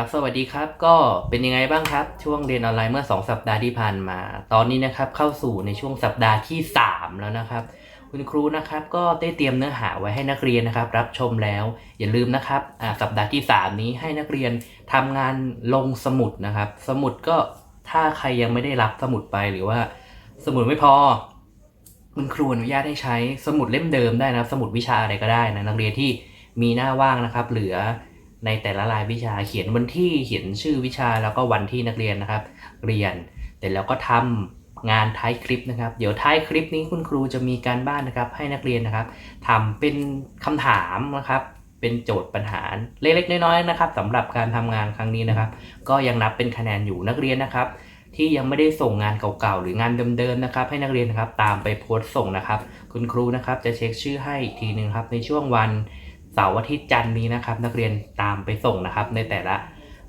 ครับสวัสดีครับก็เป็นยังไงบ้างครับ ช่วงเรียนออนไลน์เมื่อ 2 สัปดาห์ที่ผ่านมา ตอนนี้นะครับเข้าสู่ในช่วงสัปดาห์ที่ 3 แล้วนะครับ คุณครูนะครับก็ได้เตรียมเนื้อหาไว้ให้นักเรียนนะครับ รับชมแล้วอย่าลืมนะครับอ่าสัปดาห์ที่ 3 นี้ให้นักเรียนทำงานลงสมุดนะครับ สมุดก็ถ้าใครยังไม่ได้รับสมุดไปหรือว่า สมุดไม่พอ คุณครูอนุญาตให้ใช้สมุดเล่มเดิมได้นะครับ สมุดวิชาอะไรก็ได้นะนักเรียนที่มีหน้าว่างนะครับ เหลือ ในแต่ละรายวิชาเขียนวันที่เขียนชื่อวิชาแล้วก็วันที่นักเรียนนะครับ เรียนแต่แล้วก็ทำงานท้ายคลิปนะครับ เดี๋ยวท้ายคลิปนี้คุณครูจะมีการบ้านนะครับ ให้นักเรียนนะครับทำเป็นคำถามนะครับ เป็นโจทย์ปัญหาเล็กๆน้อยๆนะครับสำหรับการทำงานครั้งนี้นะครับ ก็ยังนับเป็นคะแนนอยู่นักเรียนนะครับ ที่ยังไม่ได้ส่งงานเก่าๆหรืองานเดิมๆนะครับ ให้นักเรียนนะครับ ตามไปโพสต์ส่งนะครับ คุณครูนะครับจะเช็คชื่อให้อีกทีหนึ่งครับในช่วงวัน เสาร์อาทิตย์จันทร์นี้นะครับ นักเรียนตามไปส่งนะครับ ในแต่ละ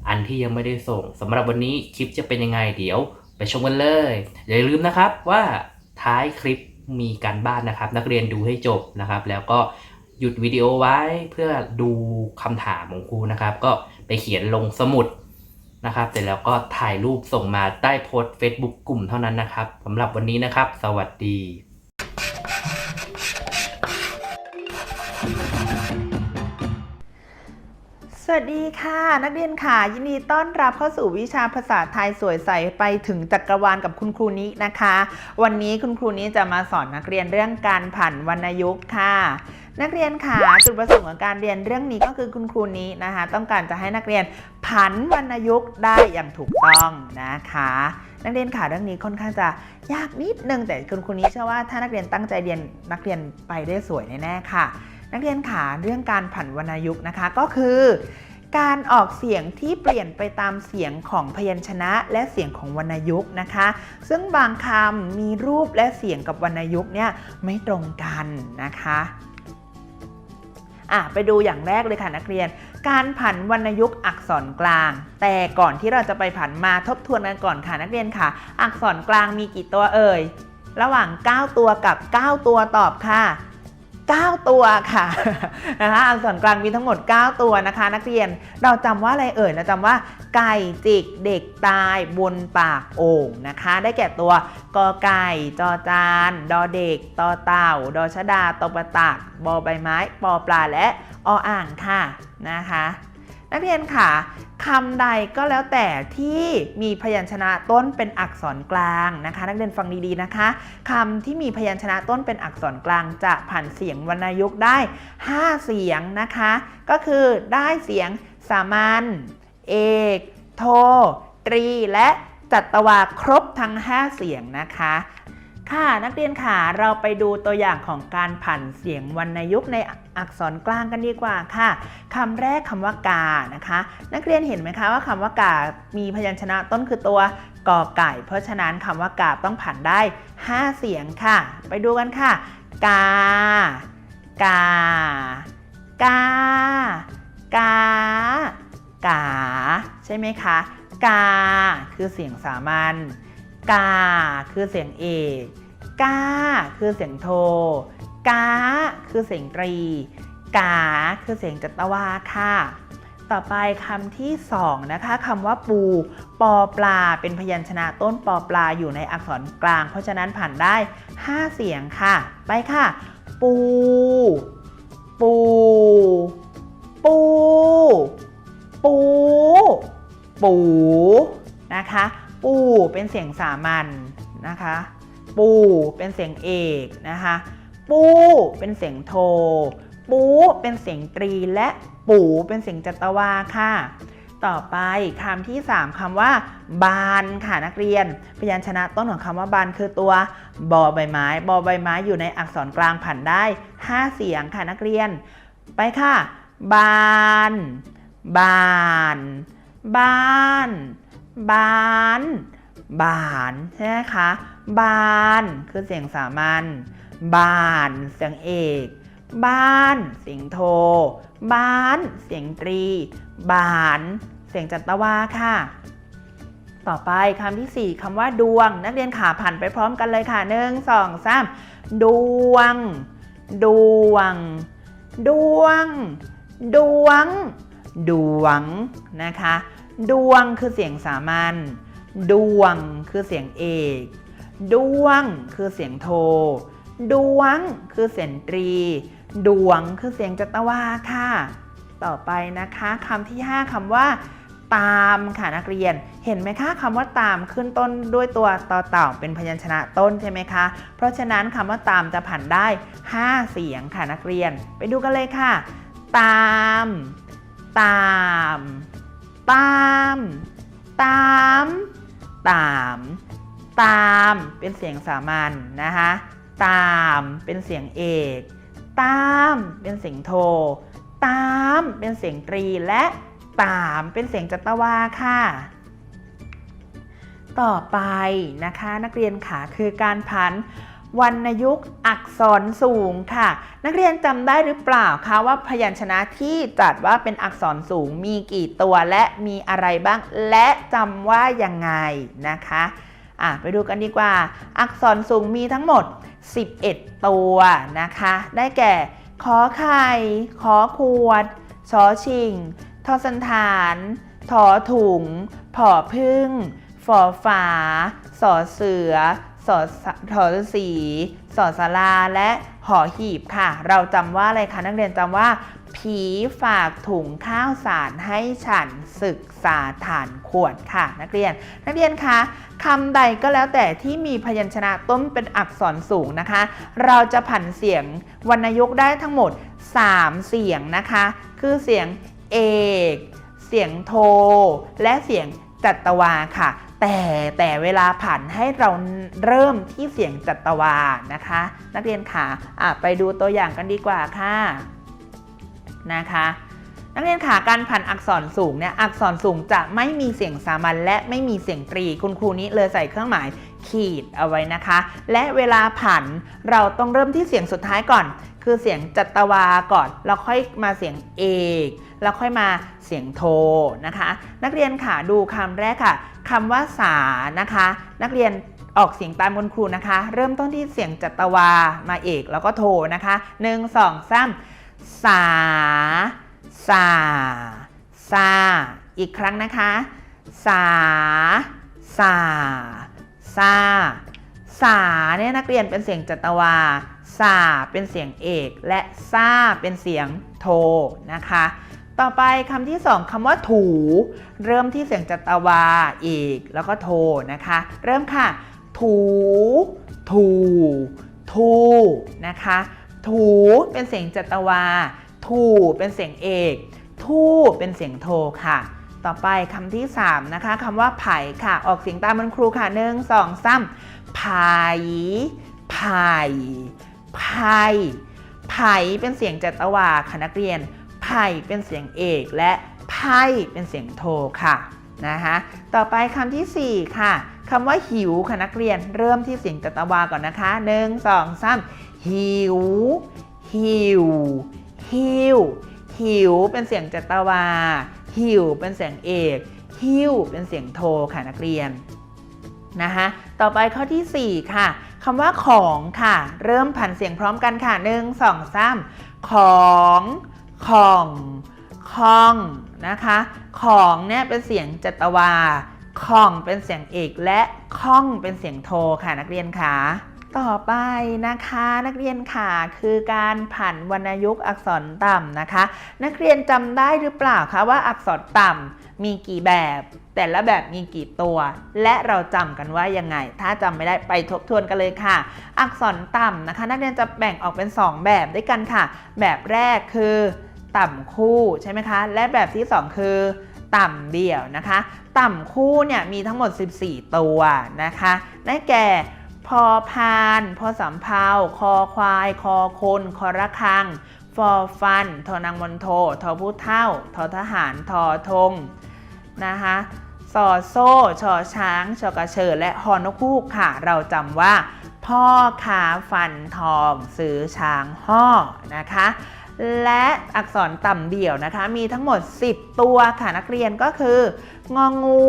อันที่ยังไม่ได้ส่งสำหรับวันนี้คลิปจะเป็นยังไงเดี๋ยว ไปชมกันเลยอย่าลืมนะครับว่าท้ายคลิปมีการบ้านนะครับ นักเรียนดูให้จบนะครับ แล้วก็หยุดวิดีโอไว้เพื่อดูคำถามของครูนะครับ ก็ไปเขียนลงสมุดนะครับเสร็จแล้วก็ถ่ายรูปส่งมาใต้โพสต์ Facebook กลุ่มเท่านั้นนะครับสำหรับวันนี้นะครับ สวัสดี วัสดีค่ะ นักเรียนค่ะ ยินดีต้อนรับเข้าสู่วิชาภาษาไทยสวยใสไปถึงจักรวาลกับคุณครูนินะคะ วันนี้คุณครูนิจะมาสอนนักเรียนเรื่องการผันวรรณยุกต์ค่ะ นักเรียนค่ะจุดประสงค์ของการเรียนเรื่องนี้ก็คือคุณครูนี้นะคะ ต้องการจะให้นักเรียนผันวรรณยุกต์ได้อย่างถูกต้องนะคะ นักเรียนค่ะเรื่องนี้ค่อนข้างจะยากนิดนึงแต่คุณครูนี้เชื่อว่าถ้านักเรียนตั้งใจเรียนนักเรียนไปได้สวยแน่ๆค่ะ นักเรียนค่ะเรื่องการผันวรรณยุกต์นะคะก็คือ การออกเสียงที่เปลี่ยนไปตามเสียงของพยัญชนะและเสียงของวรรณยุกต์นะคะ ซึ่งบางคำมีรูปและเสียงกับวรรณยุกต์เนี่ยไม่ตรงกันนะคะอะไปดูอย่างแรกเลยค่ะนักเรียน การผันวรรณยุกต์อักษรกลาง แต่ก่อนที่เราจะไปผันมาทบทวนกันก่อนค่ะนักเรียนค่ะ อักษรกลางมีกี่ตัวเอ่ย ระหว่าง 9 ตัวกับ 9 ตัวตอบค่ะ 9 ตัวค่ะนะคะอักษรกลางมีทั้งหมด 9 ตัวนะคะ นักเรียนเราจำว่าอะไรเอ่ยเราจำว่าไก่จิกเด็กตายบนปากโอ่งนะคะ ได้แก่ตัวกอไก่จอจานดอเด็กตอเต่าดอชดาตอประตักบอใบไม้ ปอปลาและออ่างค่ะนะคะ นักเรียนค่ะคำใดก็แล้วแต่ที่มีพยัญชนะต้นเป็นอักษรกลางนะคะ นักเรียนฟังดีๆนะคะคำที่มีพยัญชนะต้นเป็นอักษรกลางจะผ่านเสียงวรรณยุกต์ได้ 5 เสียงนะคะ ก็คือได้เสียงสามัญเอก โท ตรี และจัตวาครบทั้ง 5 เสียงนะคะค่ะนักเรียนค่ะเราไปดูตัวอย่างของการผันเสียงวรรณยุกต์ใน อักษรกลางกันดีกว่าค่ะคำแรกคำว่ากานะคะ นักเรียนเห็นไหมคะว่าคำว่ากา มีพยัญชนะต้นคือตัวกอไก่ เพราะฉะนั้นคำว่ากาต้องผันได้ 5 เสียงค่ะ ไปดูกันค่ะ กา กา กา กา กา ใช่ไหมคะ กา คือเสียงสามัญ กา คือเสียงเอก กา คือเสียงโท กาคือเสียงตรี กา คือเสียงจัตวาค่ะ ต่อไปคำที่สองนะคะคำว่าปู ปอปลา เป็นพยัญชนะต้นปอปลาอยู่ในอักษรกลาง เพราะฉะนั้นผ่านได้ 5 เสียงค่ะ ไปค่ะ ปู ปู ปู ปู ปูนะคะ ปูเป็นเสียงสามัญนะคะ ปูเป็นเสียงเอกนะคะ ปู เป็นเสียงโท ปูเป็นเสียงตรีและปูเป็นเสียงจัตวาค่ะ ต่อไปคำที่ 3คำว่า บานค่ะนักเรียน พยัญชนะต้นของคำว่าบานคือตัวบอใบไม้บอใบไม้อยู่ในอักษรกลางผันได้ 5 เสียงค่ะนักเรียน ไปค่ะ บาน บานบานบานบานใช่ไหมคะบานคือเสียงสามัญ บานเสียงเอก บ้าน เสียงโท บ้าน เสียงตรีบาน เสียงจัตวาค่ะ ต่อไปคำที่ 4คำว่าดวง นักเรียนขาผ่านไปพร้อมกันเลยค่ะหนึ่งสองสามดวง ดวง ดวง ดวง ดวงนะคะ ดวงคือเสียงสามัญดวงคือเสียงเอก ดวงคือเสียงโท ดวงคือเสียงตรี ดวงคือเสียงจัตวาค่ะ ต่อไปนะคะคำที่ 5คำว่า ตามค่ะนักเรียน เห็นไหมคะคำว่าตามขึ้นต้นด้วยตัวต่อเต่าเป็นพยัญชนะต้นใช่ไหมคะ เพราะฉะนั้นคำว่าตามจะผันได้ 5 เสียงค่ะนักเรียน ไปดูกันเลยค่ะ ตาม ตาม ตามตาม ตาม ตาม เป็นเสียงสามัญนะคะ ตามเป็นเสียงเอก ตามเป็นเสียงโท ตามเป็นเสียงตรีและตามเป็นเสียงจัตวาค่ะ ต่อไปนะคะนักเรียนค่ะคือการผันวรรณยุกต์อักษรสูงค่ะ นักเรียนจำได้หรือเปล่าคะว่าพยัญชนะที่จัดว่าเป็นอักษรสูงมีกี่ตัวและมีอะไรบ้าง และจำว่ายังไงนะคะ อะไปดูกันดีกว่า อักษรสูงมีทั้งหมด 11 ตัวนะคะ ได้แก่ขอไข่ขอขวดชอชิง ทอสันฐานถอถุง ผอพึ่งฝอฝา สอเสือสอสถอสีสอสาราและหอหีบค่ะ เราจำว่าอะไรคะนักเรียนจำว่า ผีฝากถุงข้าวสารให้ฉันศึกษาฐานขวดค่ะ นักเรียน นักเรียนคะคำใดก็แล้วแต่ที่มีพยัญชนะต้นเป็นอักษรสูงนะคะ เราจะผันเสียงวรรณยุกต์ได้ทั้งหมด 3 เสียงนะคะ คือเสียงเอกเสียงโท และเสียงจัตวาค่ะ แต่แต่เวลาผันให้เราเริ่มที่เสียงจัตวานะคะ นักเรียนค่ะะไปดูตัวอย่างกันดีกว่าค่ะ นะคะนักเรียนค่ะการผันอักษรสูงเนี่ยอักษรสูงจะไม่มีเสียงสามัญและไม่มีเสียงตรี คุณครูนี้เลยใส่เครื่องหมายขีดเอาไว้นะคะ และเวลาผันเราต้องเริ่มที่เสียงสุดท้ายก่อน คือเสียงจัตวาก่อนแล้วค่อยมาเสียงเอกแล้วค่อยมาเสียงโทนะคะ นักเรียนค่ะดูคำแรกค่ะคำว่าสานะคะ นักเรียนออกเสียงตามคุณครูนะคะ เริ่มต้นที่เสียงจัตวามาเอกแล้วก็โทนะคะหนึ่ง สา สาสาซาอีกครั้งนะคะ สา สาซาสาเนี่ยนักเรียนเป็นเสียงจัตวา สาเป็นเสียงเอก และซาเป็นเสียงโทนะคะ ต่อไปคำที่สองคำว่าถู เริ่มที่เสียงจัตวาเอกแล้วก็โทนะคะ เริ่มค่ะ ถู ถูทูนะคะ ถูเป็นเสียงจัตวาทูเป็นเสียงเอก ทูเป็นเสียงโทค่ะ ต่อไปคำที่ 3 นะคะคำว่าไผ่ค่ะ ออกเสียงตามมันครูค่ะหนึ่งสองสามไผ่ไผ่ไผ่ไผ่เป็นเสียงจัตวาค่ะนักเรียนไผ่เป็นเสียงเอกและไพ่เป็นเสียงโทค่ะนะคะต่อไปคำทีสี่4 ค่ะคำว่าหิวค่ะนักเรียนเริ่มที่เสียงจัตวาก่อนนะคะหนึ่งสองสาม หิว หิว หิว หิว เป็นเสียงจัตวา หิว เป็นเสียงเอก หิว เป็นเสียงโทค่ะนักเรียนนะคะต่อไปข้อทีสี่4 ค่ะคำว่าของค่ะ เริ่มผันเสียงพร้อมกันค่ะหนึ่งสองสามของของของนะคะ ของเนี่ยเป็นเสียงจัตวาของเป็นเสียงเอกและข้องเป็นเสียงโทค่ะนักเรียนค่ะ ต่อไปนะคะนักเรียนค่ะคือการผันวรรณยุกต์อักษรต่ำนะคะ นักเรียนจำได้หรือเปล่าคะว่าอักษรต่ำมีกี่แบบ แต่ละแบบมีกี่ตัว และเราจำกันว่ายังไง ถ้าจำไม่ได้ไปทบทวนกันเลยค่ะ อักษรต่ำนะคะ นักเรียนจะแบ่งออกเป็น 2 แบบด้วยกันค่ะ แบบแรกคือต่ำคู่ใช่ไหมคะ และแบบที่ 2 คือต่ำเดี่ยวนะคะ ต่ำคู่เนี่ยมีทั้งหมด 14 ตัวนะคะได้แก่ พอพานพอสำเภาคอควาย คอคนคอระคัง ฟอฟัน ทอนางมนโท ทอผู้เท่า ทอทหาร ทอธงนะคะสอโซ่ชอช้างชอกระเชิดและฮอนกคูกค่ะ เราจำว่า พ่อค้าฟันทองซื้อช้างห่อนะคะ และอักษรต่ำเดี่ยวนะคะ มีทั้งหมด 10 ตัวค่ะนักเรียนก็คืององู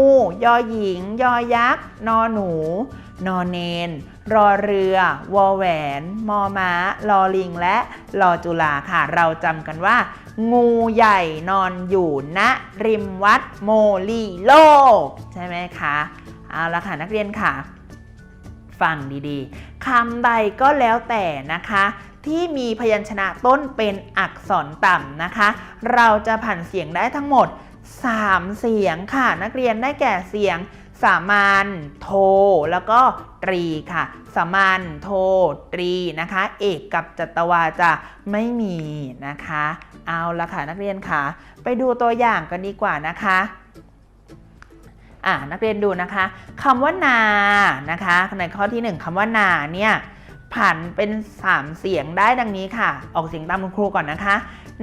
ยอหญิง ยอยักษ์ นอหนู นอเนน รอเรือ วอแหวน มอม้า ลอลิง และลอจุลาค่ะ เราจำกันว่า งูใหญ่นอนอยู่ณริมวัดโมลีโลก ใช่ไหมคะ เอาละค่ะนักเรียนค่ะ ฟังดีๆคำใดก็แล้วแต่นะคะที่มีพยัญชนะต้นเป็นอักษรต่ำนะคะ เราจะผันเสียงได้ทั้งหมด 3 เสียงค่ะ นักเรียนได้แก่เสียง สามัญโท แล้วก็ตรีค่ะ สามัญโทตรีนะคะ เอกกับจัตวาจะไม่มีนะคะ เอาละค่ะนักเรียนค่ะ ไปดูตัวอย่างกันดีกว่านะคะอ่านักเรียนดูนะคะคำว่านานะคะ ในข้อที่หนึ่งคำว่านาเนี่ยผันเป็น 3 เสียงได้ดังนี้ค่ะ ออกเสียงตามคุณครูก่อนนะคะ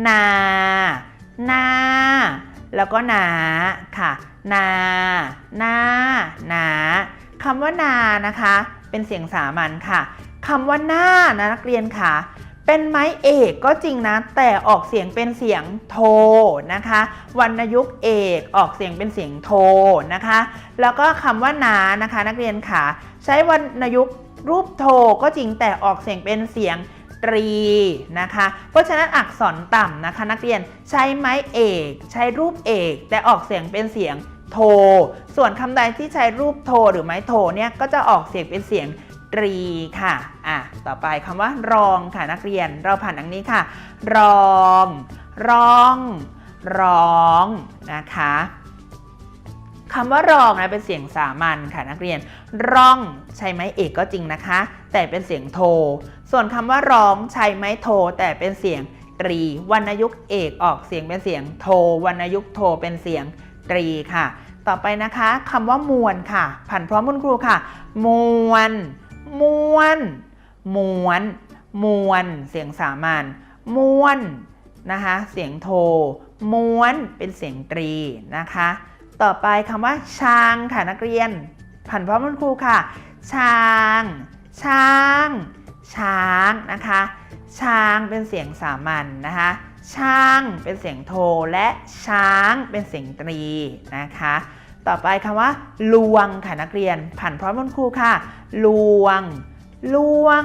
นา นา แล้วก็นาค่ะ นานานาคำว่านานะคะ เป็นเสียงสามัญค่ะคำว่าหน้านะนักเรียนค่ะ เป็นไม้เอกก็จริงนะ แต่ออกเสียงเป็นเสียงโทนะคะ วรรณยุกต์เอกออกเสียงเป็นเสียงโทนะคะ แล้วก็คำว่านานะคะ นักเรียนค่ะ ใช้วรรณยุกตรูปโทก็จริงแต่ออกเสียงเป็นเสียง ตรีนะคะ เพราะฉะนั้นอักษรต่ำนะคะ นักเรียนใช้ไม้เอก ใช้รูปเอก แต่ออกเสียงเป็นเสียงโท ส่วนคำใดที่ใช้รูปโทหรือไม้โทเนี่ยก็จะออกเสียงเป็นเสียงตรีค่ะ อะ ต่อไปคำว่ารองค่ะนักเรียน เราผ่านดังนี้ค่ะ รองรอง ร้องนะคะคำว่ารองนะเป็นเสียงสามัญค่ะนักเรียน ร่องใช้ไม้เอกก็จริงนะคะ แต่เป็นเสียงโท ส่วนคำว่าร้องใช้ไม้โท แต่เป็นเสียงตรีวรรณยุกต์เอกออกเสียงเป็นเสียงโทวรรณยุกต์โทเป็นเสียงตรีค่ะ ต่อไปนะคะคำว่ามวลค่ะ ผันพร้อมคุณครูค่ะ มวลมวนมวนมวนเสียงสามัญมวนนะคะเสียงโทม้วนเป็นเสียงตรีนะคะ ต่อไปคำว่าช้างค่ะนักเรียน ผันพร้อมคุณครูค่ะ ช้าง ช้าง ช้างนะคะช้างเป็นเสียงสามัญนนะคะช่างเป็นเสียงโทและช้างเป็นเสียงตรีนะคะ ต่อไปคำว่าลวงค่ะนักเรียนผันพร้อมคุณครูค่ะ ลวง ลวง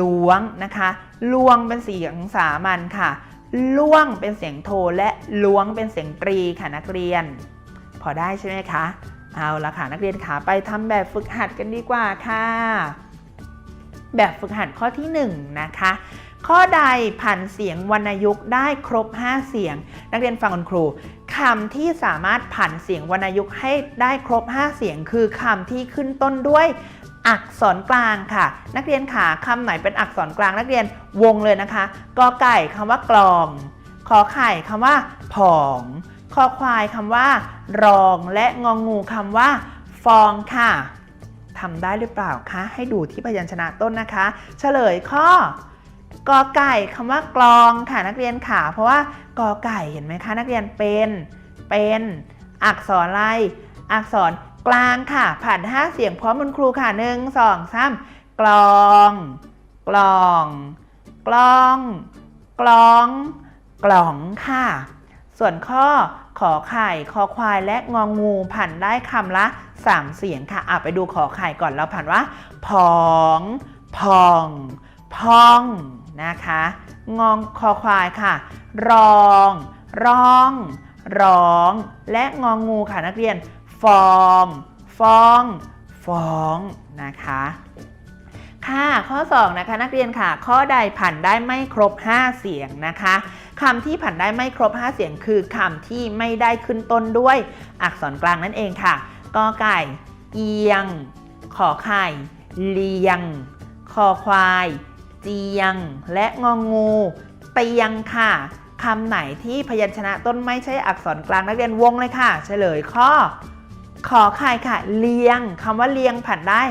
ลวงนะคะลวงเป็นเสียงสามัญค่ะล่วงเป็นเสียงโทและล้วงเป็นเสียงตรีค่ะนักเรียน พอได้ใช่ไหมคะ เอาละค่ะนักเรียนขาไปทำแบบฝึกหัดกันดีกว่าค่ะ แบบฝึกหัดข้อที่ 1 นะคะ ข้อใดผันเสียงวรรณยุกต์ได้ครบ 5 เสียง นักเรียนฟังคุณครูคำที่สามารถผันเสียงวรรณยุกต์ให้ได้ครบ 5 เสียง คือคำที่ขึ้นต้นด้วยอักษรกลางค่ะ นักเรียนขาคำไหนเป็นอักษรกลางนักเรียนวงเลยนะคะกอไก่คำว่ากลอง ขอไข่คำว่าผองคอควายคำว่า รองและงองูคำว่า ฟองค่ะ ทำได้หรือเปล่าคะ ให้ดูที่พยัญชนะต้นนะคะ เฉลยข้อกอไก่คำว่ากลองค่ะนักเรียนขาเพราะว่ากอไก่เห็นไหมคะนักเรียนเป็นเป็นอักษรอะไรอักษรกลางค่ะผ่าน5เสียงพร้อมคุณครูค่ะหนึ่งสองสามกลอง กลอง กลอง กลอง กล่องค่ะ ส่วนข้อขอไข่คอควายและงองงูผันได้คำละ 3 เสียงค่ะอะไปดูขอไข่ก่อนเราผันว่าผอง พอง พอง นะคะ งองคอควายค่ะ รอง ร้อง ร้อง และงองูค่ะนักเรียน ฟอง ฟอง ฟ้อง นะคะ ค่ะ ข้อ 2 นะคะ นักเรียนค่ะ ข้อใดผันได้ไม่ครบ 5 เสียงนะคะคำที่ผันได้ไม่ครบ 5 เสียงคือคำที่ไม่ได้ขึ้นต้นด้วยอักษรกลางนั่นเองค่ะกอไก่ เอียง ขอไข่ เลียง คอควาย เจียง และงองงูเตียงค่ะคำไหนที่พยัญชนะต้นไม่ใช่อักษรกลางนักเรียนวงเลยค่ะ เฉลยข้อ ขอไข่ค่ะ เลียงคำว่าเลียงผันได้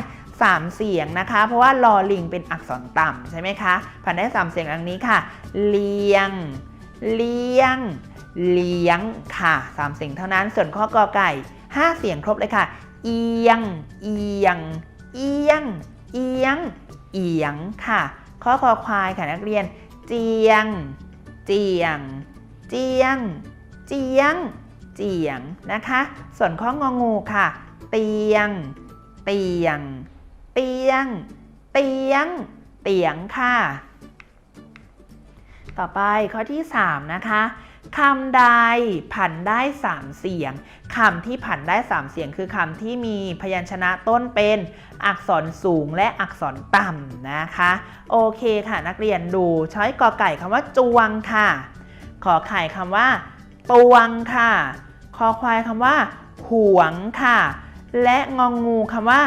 3 เสียงนะคะ เพราะว่าลอลิงเป็นอักษรต่ำใช่ไหมคะผันได้ 3 เสียงดังนี้ค่ะ เลียง เลี้ยง เลี้ยงค่ะ 3 เสียงเท่านั้น ส่วนข้อกอไก่ 5 เสียงครบเลยค่ะ เอียง เอียง เอียง เอียง เอียงค่ะ ข้อคอควายค่ะนักเรียน เจียง เจียง เจียง เจียง เจียงนะคะ ส่วนข้ององูค่ะ เตียง เตียง เตียง เตียง เตียงค่ะ ต่อไปข้อที่ 3 นะคะคำใดผันได้ 3 เสียงคำที่ผันได้ 3 เสียงคือคำที่มีพยัญชนะต้นเป็นอักษรสูงและอักษรต่ำนะคะ โอเคค่ะนักเรียนดูช้อยกอไก่คำว่าจวงค่ะ ขอไข่คำว่าตวงค่ะ คอควายคำว่า หวงค่ะ และงองงูคำว่า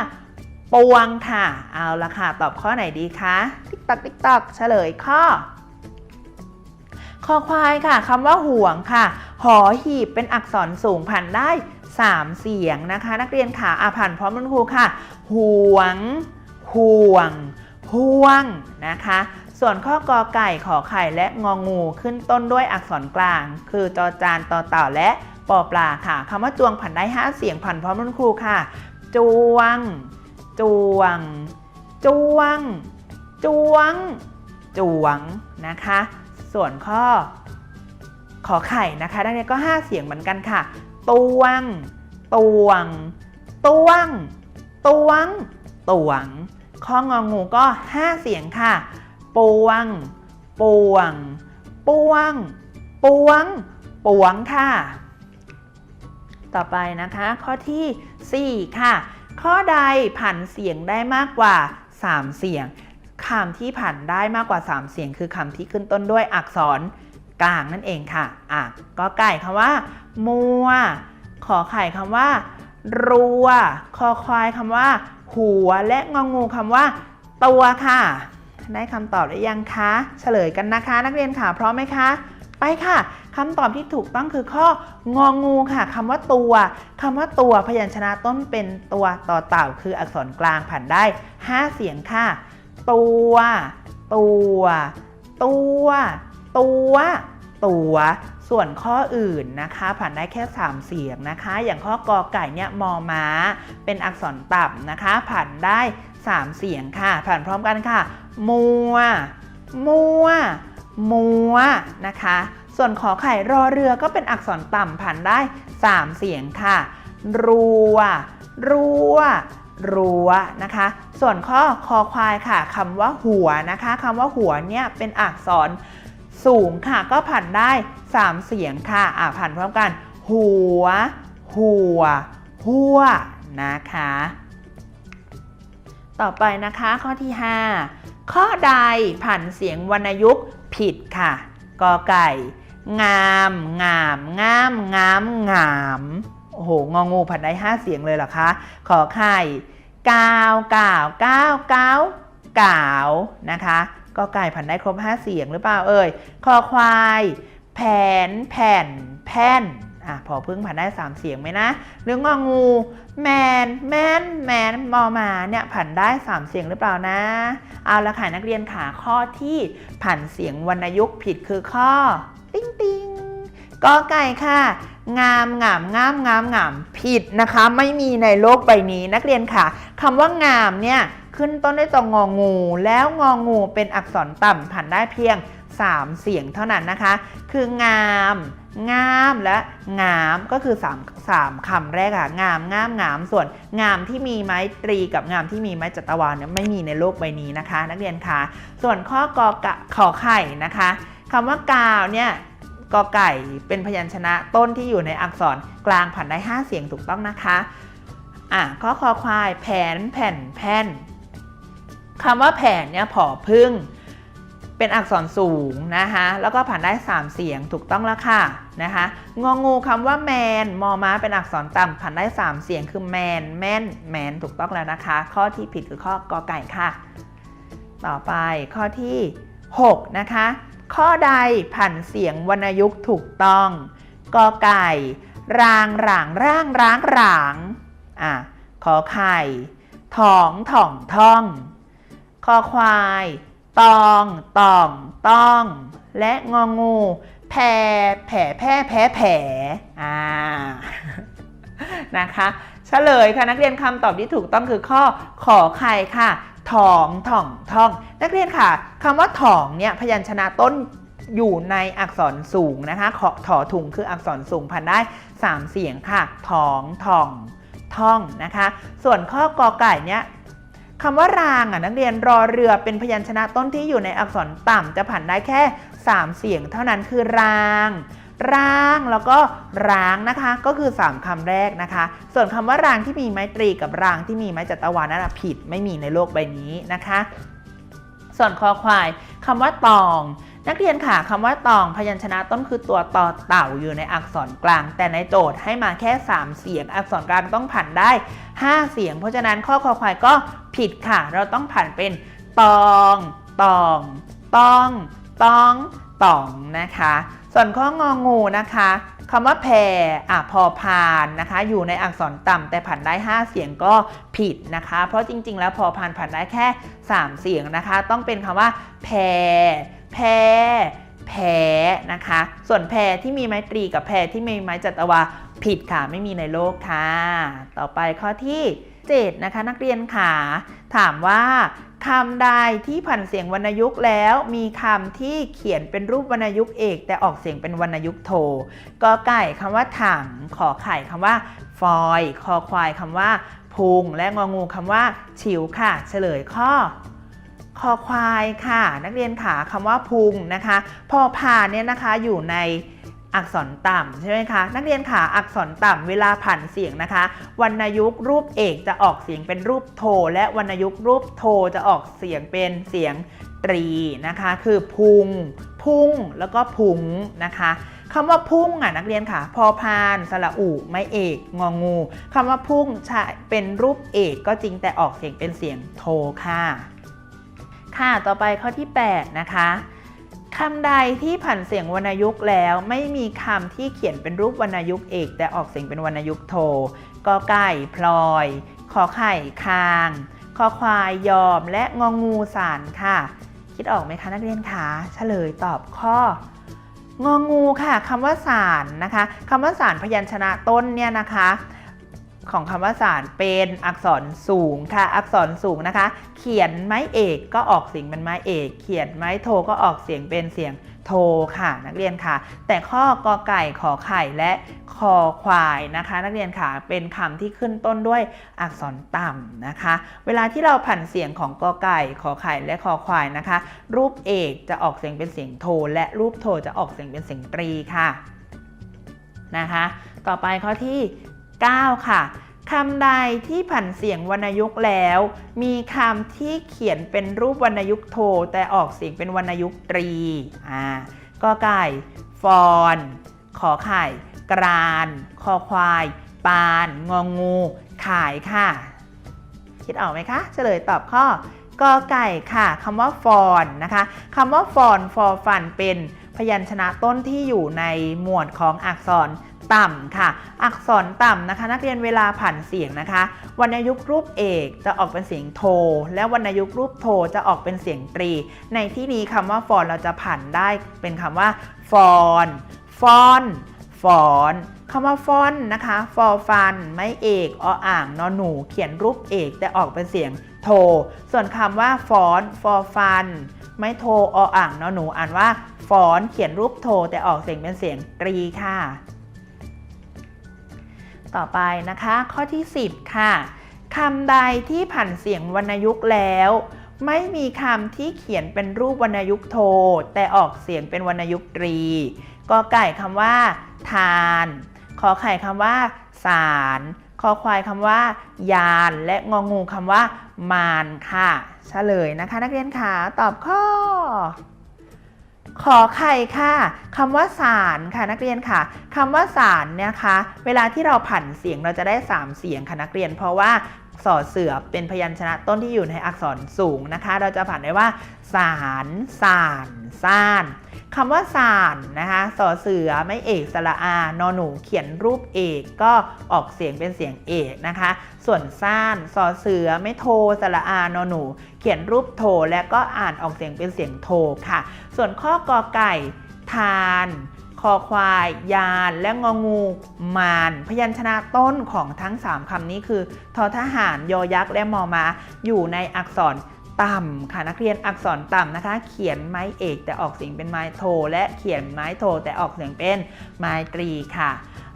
ปวงค่ะ เอาละค่ะ ตอบข้อไหนดีคะ ติ๊กตักติ๊กตักเฉลยข้อคอควายค่ะคำว่าห่วงค่ะ หอหีบเป็นอักษรสูงผ่านได้ 3 เสียงนะคะ นักเรียนค่ะอาผ่านพร้อมคุณครูค่ะ ห่วง ห่วง ห่วงนะคะ ส่วนข้อกอไก่ขอไข่และงองูขึ้นต้นด้วยอักษรกลาง คือจอจานต่อเต่าและปอปลาค่ะคำว่าจวงผ่านได้ 5 เสียงผ่านพร้อมคุณครูค่ะ จวง จวง จวง จวง จวงนะคะ ส่วนข้อ ขอไข่นะคะนักเรียก็ 5 เสียงเหมือนกันค่ะ ตวง ตวง ตวง ตวง ตวง ข้ององูก็ 5 เสียงค่ะ ปวง ปวง ปวง ปวง ปวงค่ะ ต่อไปนะคะ ข้อทีสี่4 ค่ะ ข้อใดผันเสียงได้มากกว่า 3 เสียงคำที่ผันได้มากกว่า 3 เสียง คือคำที่ขึ้นต้นด้วยอักษรกลางนั่นเองค่ะ อะก็ไก่คำว่า มัว ขอไข่คำว่า รัว คอควายคำว่า หัว และงองูคำว่า ตัวค่ะ ได้คำตอบหรือยังคะ เฉลยกันนะคะ นักเรียนค่ะพร้อมไหมคะ ไปค่ะคำตอบที่ถูกต้องคือข้ององูค่ะคำว่าตัวคำว่าตัวพยัญชนะต้นเป็นตัวต่อเต่าคืออักษรกลางผ่านได้ 5 เสียงค่ะ ตัว ตัว ตัว ตัวตัวส่วนข้ออื่นนะคะ ผ่านได้แค่ 3 เสียงนะคะ อย่างข้อกอไก่เนี่ยมอม้า เป็นอักษรต่ำนะคะ ผ่านได้ 3 เสียงค่ะ ผ่านพร้อมกันค่ะ มัว มัว มัวนะคะ ส่วนขอไข่รอเรือก็เป็นอักษรต่ำผ่านได้ 3 เสียงค่ะ รัว รัว รัวนะคะ ส่วนข้อคอควายค่ะคำว่าหัวนะคะคำว่าหัวเนี่ยเป็นอักษรสูงค่ะ ก็ผ่านได้ 3 เสียงค่ะ อะผ่านพร้อมกัน หัว หัว หัว นะคะ ต่อไปนะคะข้อที่ 5 ข้อใดผันเสียงวรรณยุกต์ผิดค่ะกอไก่ งาม งาม งาม งาม งาม โอ้โห งองูผันได้5เสียงเลยเหรอคะ ขอไข่กาวกาวกาวกาวกาวนะคะกอไก่ผันได้ครบ5เสียงหรือเปล่าเอ่ย คอควาย แผน แผ่น แผ่น อะ พอพึ่งผันได้3เสียงไหมนะ หรืององู แมน แมน แมน มอมาเนี่ยผันได้3เสียงหรือเปล่านะ เอาละค่ะนักเรียนขาข้อที่ผันเสียงวรรณยุกต์ผิดคือข้อ ติ้งติ้งกอไก่ค่ะ งามงามงามงามงามผิดนะคะ ไม่มีในโลกใบนี้นักเรียนค่ะคำว่างามเนี่ยขึ้นต้นด้วยตัวงองู แล้วงองูเป็นอักษรต่ำผันได้เพียง 3 เสียงเท่านั้นนะคะ คืองาม งามและงามก็คือ3 3คำแรกค่ะงามงามงามส่วนงามที่มีไม้ตรีกับงามที่มีไม้จัตวาลเนี่ยไม่มีในโลกใบนี้นะคะ นักเรียนคะส่วนข้อกอกะขอไข่นะคะ คำว่ากาวเนี่ยกอไก่เป็นพยัญชนะต้นที่อยู่ในอักษรกลางผันได้ 5 เสียงถูกต้องนะคะอะข้อคอควายแผนแผ่นแผ่นคำว่าแผ่นเนี่ยผอพึ่ง เป็นอักษรสูงนะคะแล้วก็ผ่านได้ 3 เสียงถูกต้องแล้วค่ะนะคะงองูคำว่าแมนมอม้าเป็นอักษรต่ำผ่านได้ 3 เสียงคือแมนแม่นแมนถูกต้องแล้วนะคะ ข้อที่ผิดคือข้อกอไก่ค่ะ ต่อไปข้อที่ 6 นะคะ ข้อใดผันเสียงวรรณยุกต์ถูกต้องกอไก่ รางหร่างร่างร้างหรางอะขอไข่ถองถ่องท่องคอควายตองตองต้อง และงองูแพรแผ่แพร่แพ้แผลอ่านะคะ เฉลยค่ะนักเรียนคำตอบที่ถูกต้องคือข้อขอไข่ค่ะ ถองถ่องท่อง นักเรียนค่ะคำว่าถองเนี่ยพยัญชนะต้นอยู่ในอักษรสูงนะคะขอถอถุงคืออักษรสูงพันได้ 3 เสียงค่ะถองถ่องท่องนะคะ ส่วนข้อกอไก่เนี่ยคำว่ารางอะนักเรียนรอเรือเป็นพยัญชนะต้นที่อยู่ในอักษรต่ำจะผันได้แค่ 3 เสียงเท่านั้นคือราง ร่างแล้วก็ร้างนะคะ ก็คือ 3คำแรกนะคะ ส่วนคำว่ารางที่มีไม้ตรีกับรางที่มีไม้จัตวานั้นผิดไม่มีในโลกใบนี้นะคะ ส่วนคอควายคำว่าตอง นักเรียนค่ะคำว่าตองพยัญชนะต้นคือตัวต่อเต่าอยู่ในอักษรกลาง แต่ในโจทย์ให้มาแค่ 3 เสียง อักษรกลางต้องผันได้ 5 เสียง เพราะฉะนั้นข้อคอควายก็ผิดค่ะ เราต้องผันเป็นตอง ตอง ตอง ตอง ตองนะคะ ส่วนข้ององูนะคะคำว่าแพรอะพอพานนะคะ อยู่ในอักษรต่ำแต่ผันได้ 5 เสียงก็ผิดนะคะ เพราะจริง ๆ แล้วพอพานผันได้แค่ 3 เสียงนะคะ ต้องเป็นคำว่า แพรแพรแพ้นะคะ ส่วนแพรที่มีไม้ตรีกับแพรที่มีไม้จัตวาผิดค่ะ ไม่มีในโลกค่ะ ต่อไปข้อที่ 7 นะคะ นักเรียนค่ะถามว่าคำใดที่ผันเสียงวรรณยุกต์แล้ว มีคำที่เขียนเป็นรูปวรรณยุกต์เอก แต่ออกเสียงเป็นวรรณยุกต์โทกอไก่คำว่าถังขอไข่คำว่า ฟอย คอควายคำว่าพุง และงองูคำว่า ฉิวค่ะ เฉลยข้อคอควายค่ะ นักเรียนขาคำว่าพุงนะคะ พอผ่านเนี่ยนะคะอยู่ใน อักษรต่ำใช่ไหมคะ นักเรียนขาอักษรต่ำเวลาผันเสียงนะคะวรรณยุกรูปเอกจะออกเสียงเป็นรูปโท และวรรณยุกรูปโทจะออกเสียงเป็นเสียงตรีนะคะ คือพุง พุ่งแล้วก็พุงนะคะคำว่าพุ่งอะนักเรียนค่ะ พอพานสระอุไม่เอกงองูคำว่าพุ่งใช้เป็นรูปเอกก็จริงแต่ออกเสียงเป็นเสียงโทค่ะ ค่ะต่อไปข้อที่ 8 นะคะ คำใดที่ผันเสียงวรรณยุกต์แล้ว ไม่มีคำที่เขียนเป็นรูปวรรณยุกต์เอก แต่ออกเสียงเป็นวรรณยุกต์โทกอไก่พลอย ขอไข่คางคอควายยอม และงองูสารค่ะ คิดออกไหมคะนักเรียนคะเฉลยตอบข้ององูค่ะคำว่าสารนะคะคำว่าสารพยัญชนะต้นเนี่ยนะคะ ของคำว่าสารเป็นอักษรสูงค่ะ อักษรสูงนะคะ เขียนไม้เอกก็ออกเสียงเป็นไม้เอก เขียนไม้โทก็ออกเสียงเป็นเสียงโทค่ะนักเรียนค่ะ แต่ข้อกอไก่ขอไข่และคอควายนะคะ นักเรียนค่ะเป็นคำที่ขึ้นต้นด้วยอักษรต่ำนะคะ เวลาที่เราผันเสียงของกอไก่ขอไข่และคอควายนะคะ รูปเอกจะออกเสียงเป็นเสียงโท และรูปโทจะออกเสียงเป็นเสียงตรีค่ะนะคะ ต่อไปข้อที่ 9 ค่ะคำใดที่ผันเสียงวรรณยุกต์แล้ว มีคำที่เขียนเป็นรูปวรรณยุกต์โท แต่ออกเสียงเป็นวรรณยุกต์ตรีอ่าก็ไก่ฟอน ขอไข่ กราน คอควาย ปาน งองู ขายค่ะ คิดออกไหมคะเฉลยตอบข้อกอไก่ค่ะคำว่าฟอนนะคะคำว่าฟอนฟอฟันเป็นพยัญชนะต้นที่อยู่ในหมวดของอักษร ต่ำค่ะ อักษรต่ำนะคะ นักเรียนเวลาผันเสียงนะคะวรรณยุกต์รูปเอกจะออกเป็นเสียงโท และวรรณยุกต์รูปโทจะออกเป็นเสียงตรี ในที่นี้คำว่าฟอนเราจะผันได้เป็นคำว่าฟอนฟอนฟอนคำว่าฟอนนะคะฟอฟัน ไม่เอกออ่างนอหนู เขียนรูปเอกแต่ออกเป็นเสียงโท ส่วนคำว่าฟอนฟอฟัน ไม่โทออ่างนอหนูอ่านว่าฟอนเขียนรูปโทแต่ออกเสียงเป็นเสียงตรีค่ะ ต่อไปนะคะ ข้อที่ 10 ค่ะคำใดที่ผันเสียงวรรณยุกต์แล้ว ไม่มีคำที่เขียนเป็นรูปวรรณยุกต์โท แต่ออกเสียงเป็นวรรณยุกตรีกอไก่คำว่า ทาน ขอไข่คำว่า สารคอควายคำว่า ยาน และงองูคำว่า มานค่ะ เฉลยนะคะ นักเรียนขาตอบข้อ ขอไข่ค่ะคำว่าสารค่ะนักเรียนค่ะคำว่าสารเนี่ยคะ เวลาที่เราผันเสียงเราจะได้ 3 เสียงค่ะนักเรียน เพราะว่า สอเสือเป็นพยัญชนะต้นที่อยู่ในอักษรสูงนะคะ เราจะผันได้ว่าสารสารซ่านคำว่าสารนะคะสอเสือไม่เอกสระอานอหนูเขียนรูปเอกก็ออกเสียงเป็นเสียงเอกนะคะ ส่วนซ่านสอเสือไม่โทสระอานอหนู เขียนรูปโทและก็อ่านออกเสียงเป็นเสียงโทค่ะ ส่วนข้อกอไก่ทาน คอควาย ยาน และงองูมานพยัญชนะต้นของทั้ง 3คำนี้คือทอทหารยอยักษ์และมอมาอยู่ในอักษรต่ำค่ะนักเรียนอักษรต่ำนะคะ เขียนไม้เอกแต่ออกเสียงเป็นไม้โท และเขียนไม้โทแต่ออกเสียงเป็นไม้ตรีค่ะ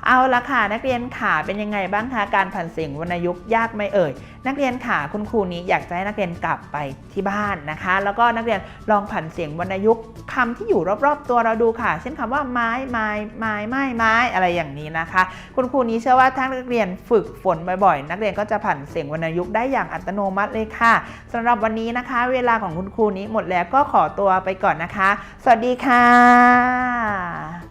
เอาละค่ะนักเรียนค่ะเป็นยังไงบ้างคะการผันเสียงวรรณยุกต์ยากไหมเอ่ย นักเรียนค่ะคุณครูนี้อยากจะให้นักเรียนกลับไปที่บ้านนะคะ แล้วก็นักเรียนลองผันเสียงวรรณยุกต์คำที่อยู่รอบๆ ตัวเราดูค่ะ เช่นคำว่าไม้ไม้ไม้ไม้ไม้อะไรอย่างนี้นะคะ คุณครูนี้เชื่อว่าถ้านักเรียนฝึกฝนบ่อยๆ นักเรียนก็จะผันเสียงวรรณยุกต์ได้อย่างอัตโนมัติเลยค่ะสำหรับวันนี้นะคะ เวลาของคุณครูนี้หมดแล้วก็ขอตัวไปก่อนนะคะ สวัสดีค่ะ